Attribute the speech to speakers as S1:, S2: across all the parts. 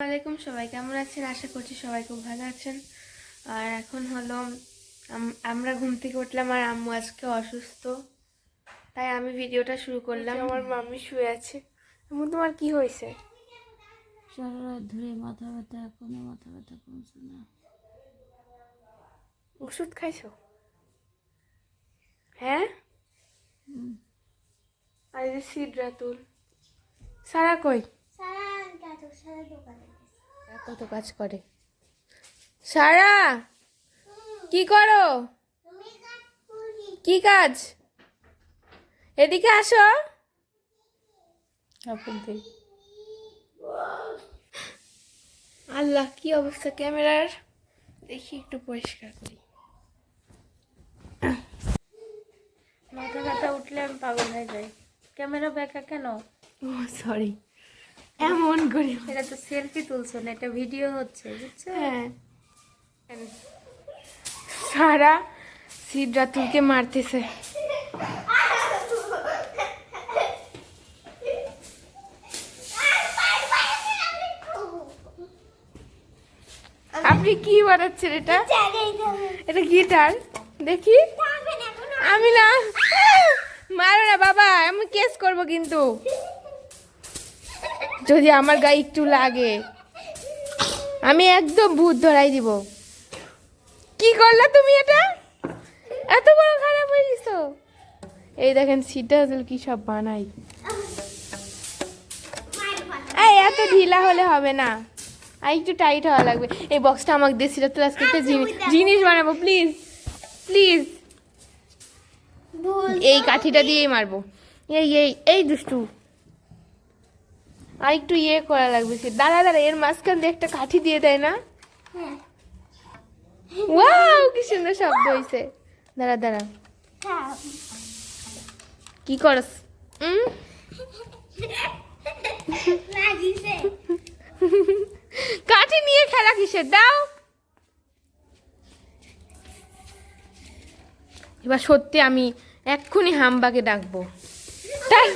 S1: ওয়ালাইকুম সবাই কেমন আছেন? আশা করছি সবাই খুব ভালো আছেন। আর এখন হলো আমরা ঘুম থেকে উঠলাম আর আম্মু আজকে অসুস্থ। তাই আমি ভিডিওটা শুরু করলাম। আমার মাম্মি শুয়ে আছে। আম্মু তোমার কি হয়েছে?
S2: সারা রাত ধরে মাথা ব্যথা এখনও মাথা ব্যথা কমছে না।
S1: ওষুধ খাইছো? হ্যাঁ? আর এই সিড রাতুল সারা কই? কত কাজ করে। সারা কি করো? কি কাজ? এদিকে আসো। আল্লাহ কি অবস্থা ক্যামেরার? দেখি একটু পরিষ্কার করি। মাথা ব্যথা উঠলে আমি পাগল হয়ে যাই।
S2: ক্যামেরা ব্যাকা কেন?
S1: সরি এমন করি।
S2: এটা তো সেলফি তুলছো না এটা ভিডিও হচ্ছে বুঝছ?
S1: হ্যাঁ। সারা সিড রাতুলকে মারতেছে। আপনি কি বানাচ্ছেন এটা? এটা গিটার দেখি। আমি না। মারো না বাবা আমি কেস করব কিন্তু। যদি আমার গায়ে একটু লাগে আমি একদম ভূত ধরাই দিব। কি করলা তুমি এটা? এত বড় খারাপ হয়ে গেছো। এই দেখেন সিটা কি সব বানাই। এই এত ঢিলা হলে হবে না। আর একটু টাইট হওয়া লাগবে। এই বক্সটা আমাকে দিয়ে সিটা তো আজকে একটা জিনিস জিনিস বানাবো প্লিজ প্লিজ এই কাঠিটা দিয়েই মারবো। এই এই এই দুষ্টু। আর একটু ইয়ে করা লাগবে সে। দাঁড়া দাঁড়া এর মাঝখান দিয়ে একটা কাঠি দিয়ে দেয় না? ওয়াও কি সুন্দর শব্দ হইছে। দাঁড়া দাঁড়া। কি করস? কাঠি নিয়ে খেলা কিসের? দাও। এবার সত্যি আমি এক্ষুনি হাম্বাকে ডাকবো তাই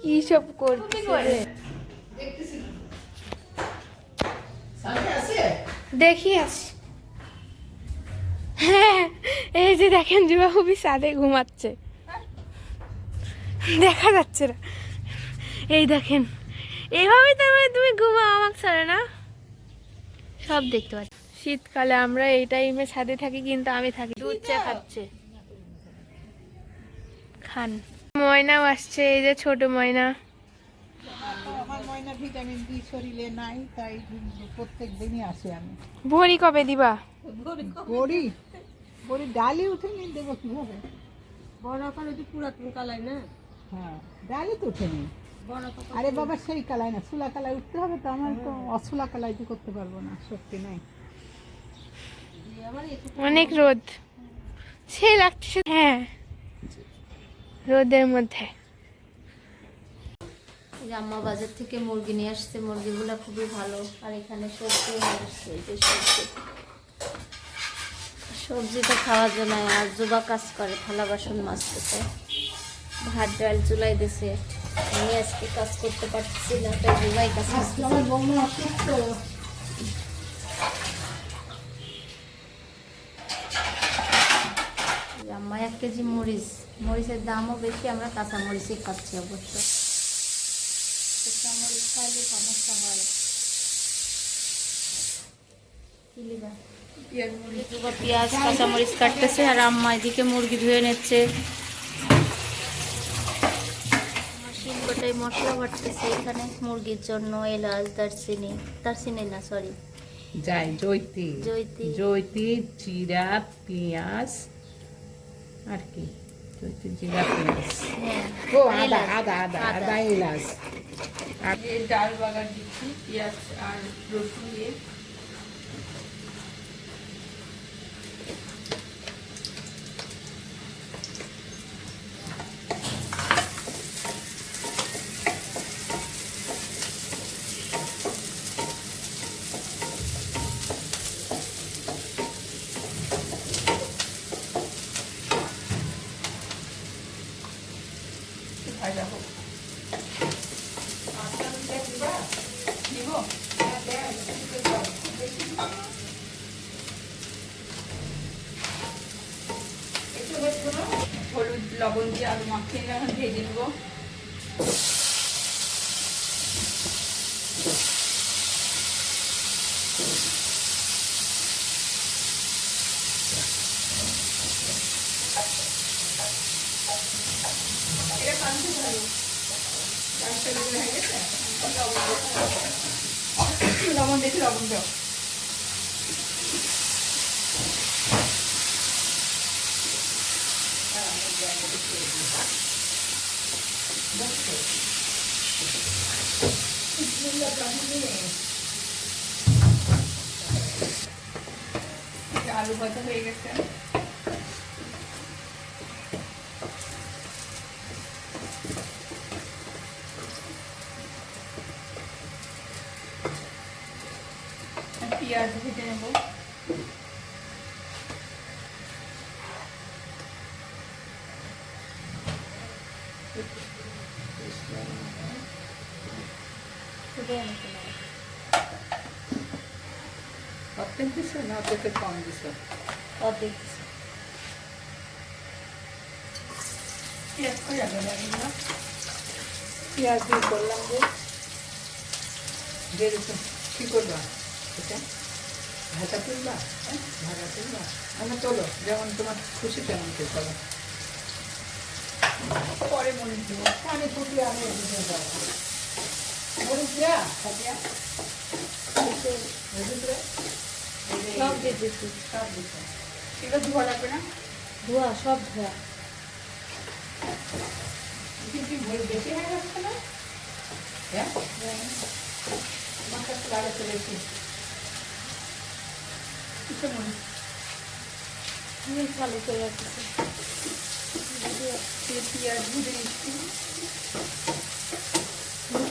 S1: কি সব করতেছে? দেখি আস। হ্যাঁ এই যে দেখেন যুবা খুবই সাদে ঘুমাচ্ছে। দেখা যাচ্ছে না। এই দেখেন এইভাবেই তার মানে তুমি ঘুমাও আমাকে ছাড়ে না। সব দেখতে পাচ্ছি। শীতকালে আমরা এই টাইমে ছাদে থাকি কিন্তু আমি থাকি। দুধ চা খাচ্ছে। খান। ময়নাও আসছে এই যে ছোট ময়না।
S3: আমার ময়না ভিটামিন ডি শরীরে নাই তাই প্রত্যেক দিনই আসে আমি।
S1: ভরি কবে দিবা?
S3: বড়ি বড়ি ডালি উঠেনি দেবো কীভাবে?
S2: বড় কালো তো পুরাতন কালাই না?
S3: হ্যাঁ ডালি তো উঠেনি আরে বাবা সেই কালাই না সুলা কালাই উঠতে হবে তো আমার তো অসুলা কালাই তো করতে পারব না শক্তি নাই।
S1: অনেক রোদ। সে লাগছে হ্যাঁ। রোদের মধ্যে।
S2: আম্মা বাজার থেকে মুরগি নিয়ে আসছে মুরগিগুলো খুবই ভালো। আর এখানে সবজি আসছে যে সবজি। সবজি তো খাওয়ার জন্য আর জুবা কাজ করে থালা বাসন মাজতেছে। ভাত ডাল চুলাই দিছে। আমি আজকে কাজ করতে পারছি না তাই জুবাই কাজ করতেছে
S3: আমার বৌমা অসুস্থ
S2: এই যে আম্মা এক কেজি মরিচ। মরিচের দামও বেশি আমরা কাঁচা মরিচই খাচ্ছি অবশ্য। কাঁচা মরিচ খাইলে সমস্যা হয়। পেঁয়াজ কাঁচা মরিচ কাটতেছে আর আম্মা এদিকে মুরগি ধুয়ে নিচ্ছে। মশলা বাটতেছে এখানে। মুরগির জন্য এলাচ দারচিনি দারচিনি না সরি
S3: যাই জৈতি
S2: জৈতি।
S3: জৈতি জিরা পেঁয়াজ আর কি? জিরা পেঁয়াজ
S2: হ্যাঁ
S3: ও আদা আদা আদা
S2: আদা।
S3: আদা। এলাচ। আর
S1: ডাল বাগার দিচ্ছি পেঁয়াজ আর রসুন দিয়ে।
S3: লবণ দিয়ে আলু মাখিয়ে এখন ভেজে নেব এটা কাঁচতে ভালো কাঁচতে ভালো হয়ে গেছে লবণ দিয়েছি লবণ দাও আলু ভাজা হয়ে গেছে পেঁয়াজ ভেজে নেব অর্ধেক দিছ না অর্ধেকের কম দিছ?
S2: অর্ধেক
S3: করে না পেঁয়াজ দিয়ে করলাম যে। দিয়ে দিচ্ছ কী করবা? এটা? ভাজা তুলবা? হ্যাঁ? ভাজা তুলবা? আমরা তোলো যেমন তোমার খুশি তেমন কে চলো। পরে মনে দিব। আমি দিয়ে দেবো মরিচ দেয়া? ভিতরে
S2: সব দিয়ে দিচ্ছি
S3: সব দিচ্ছ এগুলো ধোয়া লাগবে না?
S2: ধোয়া সব ধোয়া।
S3: ভুল বেশি হয়ে যাচ্ছে না? আমার কাছে কিছু মনে
S2: আমি চালু রাখতেছি
S3: পেঁয়াজ ভুজে নিচ্ছি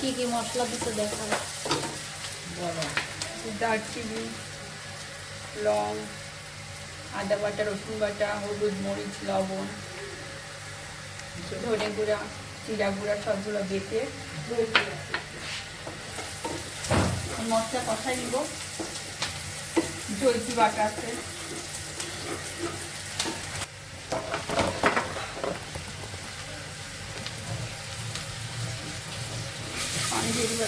S2: কি কি মশলা দিতে দেখাও
S3: বড় দারচিনি। লং, আদা বাটা, রসুন বাটা, হলুদ মরিচ, লবণ, ধনে গুঁড়া, জিরা গুঁড়া সবগুলো বেটে মশলা কষাই নিব। জলজি বাটা আছে। পানি দিয়ে দিব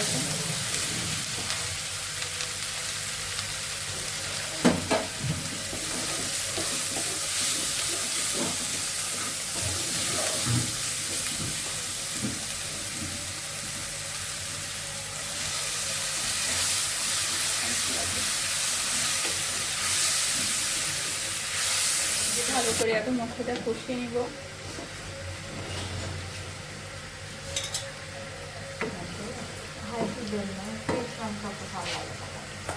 S3: করে এখন মশলাটা কষিয়ে নিব।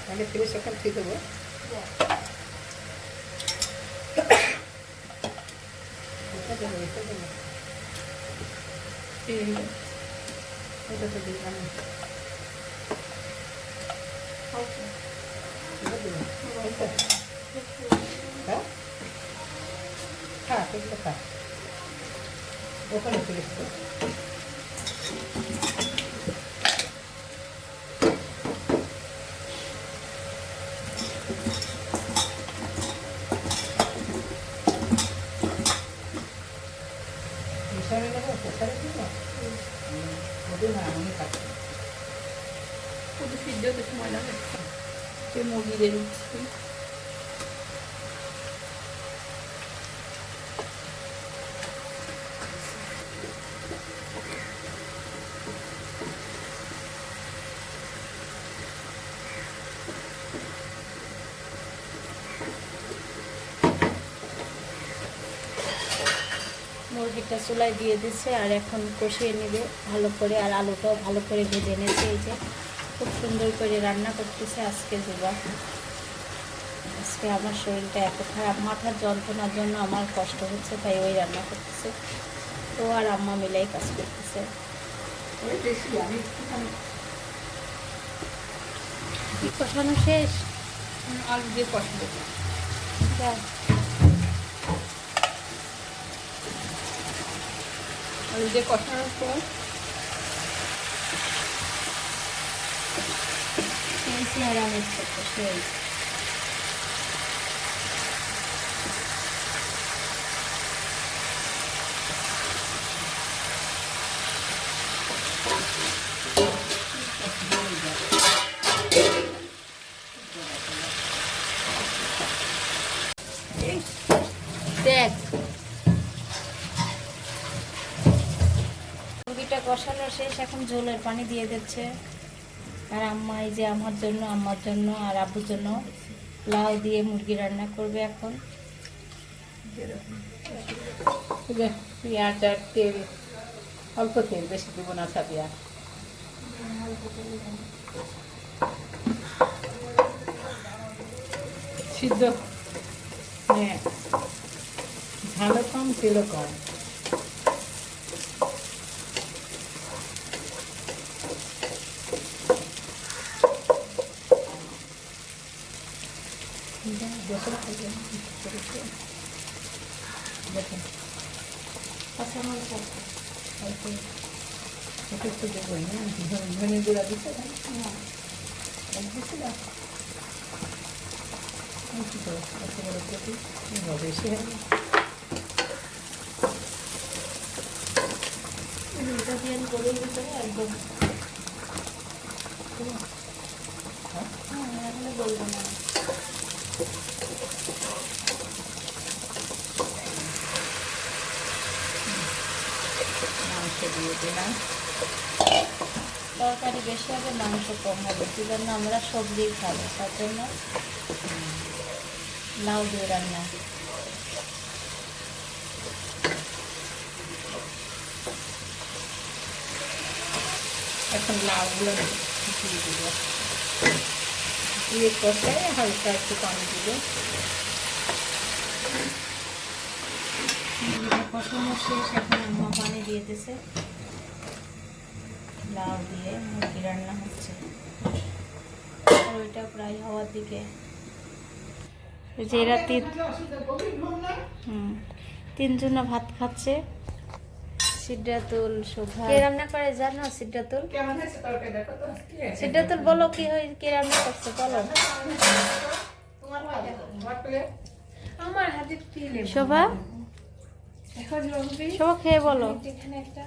S3: তাহলে ফ্রেশ ওখান থেকে দেবো। এটা তো দিলাম এটা দেবো এটা হ্যাঁ খা এগুলো খা ওখানে ফিরিস তো মিশালে দেবো কোথায় দেবো ওদের না আমি খাচ্ছি শুধু সিদ্ধ হতে সময় লাগে সে মুরগি দিয়ে দিচ্ছি
S2: মুরগিটা চুলায় দিয়ে দিচ্ছে আর এখন কষিয়ে নেবে ভালো করে আর আলুটাও ভালো করে ভেজে এনেছে এই যে। খুব সুন্দর করে রান্না করতেছে আজকে জুবা। আজকে আমার শরীরটা এত খারাপ মাথার যন্ত্রণার জন্য আমার কষ্ট হচ্ছে তাই ওই রান্না করতেছে। তো আর আম্মা মিলাই কাজ করতেছে। কষানো শেষ?
S3: আলু দিয়ে কষবো। আলু দিয়ে কষানোর পর
S2: খেয়েছি আর আমি খেয়েছি দেখ মুরগিটা কষানো শেষ, এখন ঝোলের পানি দিয়ে দিচ্ছে। আর আম্মা, এই যে আমার জন্য, আম্মার জন্য আর আব্বুর জন্য লাউ দিয়ে মুরগি রান্না করবে এখন।
S3: পেঁয়াজ আর তেল, অল্প তেল, বেশি দেবো না সাবিয়া সিদ্ধ। হ্যাঁ। ঝালও কম, তেলও কম। ধনে গুঁড়া দিতে হবে
S2: একদম বলব না
S3: মাংস দিয়ে দিলাম।
S2: তরকারি বেশি হবে, মাংস কম হবে। জন্য আমরা সবজি খাব, তার জন্য লাউ দিয়ে রান্না।
S3: এখন লাউগুলো দিয়ে দিব। দিয়ে কষায় হালকা একটু পানি দিব।
S2: শেষ, এখন আম্মা পানি দিয়ে দিছে লাউ দিয়ে মুরগি রান্না হচ্ছে। আর ওইটা প্রায় হওয়ার দিকে। যে এরা তিন হুম। তিনজনা ভাত খাচ্ছে। সিদ্ধাতুল শোভা কে রান্না করে জানো সিদ্ধাতুল
S3: কেমন হয়েছে তরকারি দেখো তো।
S2: সিদ্ধাতুল বলো কি হয় কে রান্না করছে বলো।
S3: তোমার
S1: আমার হাতে তিলে
S2: শোভা?
S1: দেখো জলদি
S2: শোভা খেয়ে বলো।
S1: এখানে একটা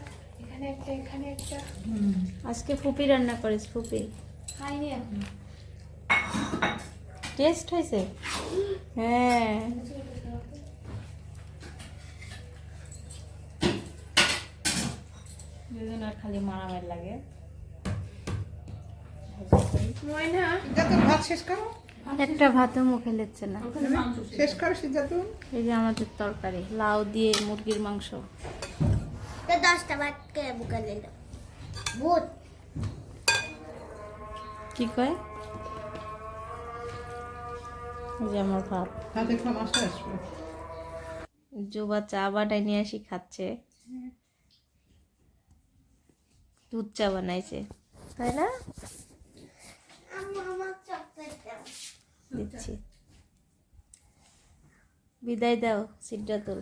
S1: এখানে একটা এখানে একটা।
S2: আজকে ফুপি রান্না করিস ফুপি।
S1: খাইনি এখন
S2: টেস্ট হয়েছে? হ্যাঁ। দুজন আর খালি মারামারি লাগে।
S1: ময়না।
S3: ভাত শেষ করো।
S2: একটা ভাতও মুখে লেচ্ছে না।
S3: শেষ করো সিদ্ধাতুল
S2: এই যে আমাদের তরকারি লাউ দিয়ে মুরগির মাংস।
S4: তো দশটা বুকা নিল ভূত।
S2: কি কয়? যে আমার ভাত। জোবা চা বাটাই নিয়ে আসি খাচ্ছে। দুধ চা বানাইছে। তাই না? দিচ্ছি। বিদায় দাও সিদ্ধাতুল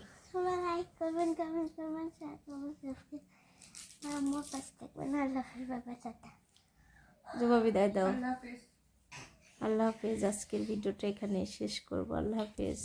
S4: লাইক করবেন কমেন্ট করবেন শেয়ার করবেন সাবস্ক্রাইব আর আমার পাশে থাকবেন আল্লাহ হাফিজ বাবা চাটা
S2: বিদায় দাও আল্লাহ হাফেজ আজকের ভিডিওটা এখানে শেষ করব আল্লাহ হাফেজ